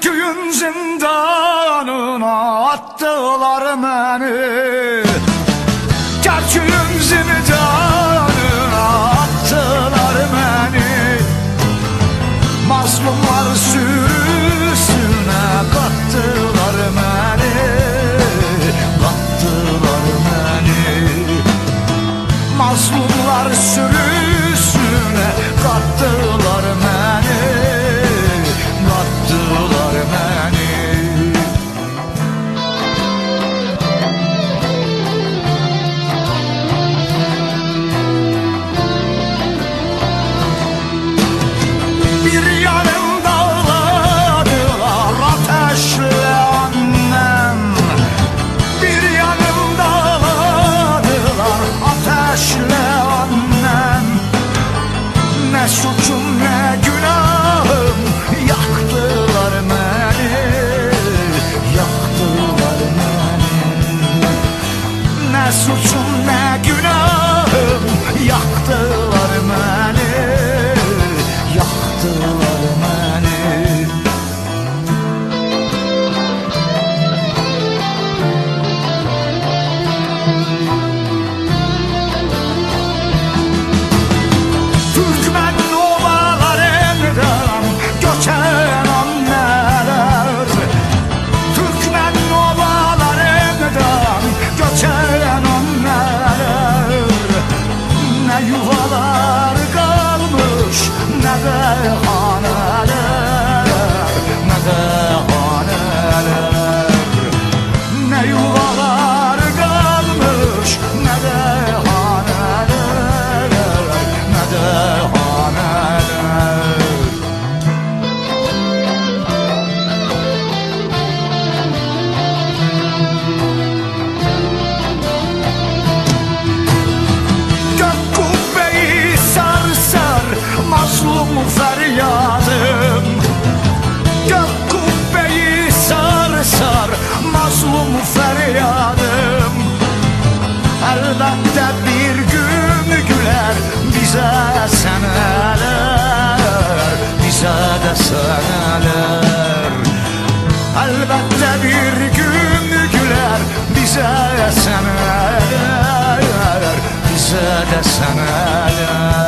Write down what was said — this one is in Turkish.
köyün zindanına attılar beni. Köyün zindanına attılar beni. Mazlumlar sürüsüne kattılar beni. Kattılar beni. Mazlumlar sürüsüne kattılar Boşuna günahım yak sen hala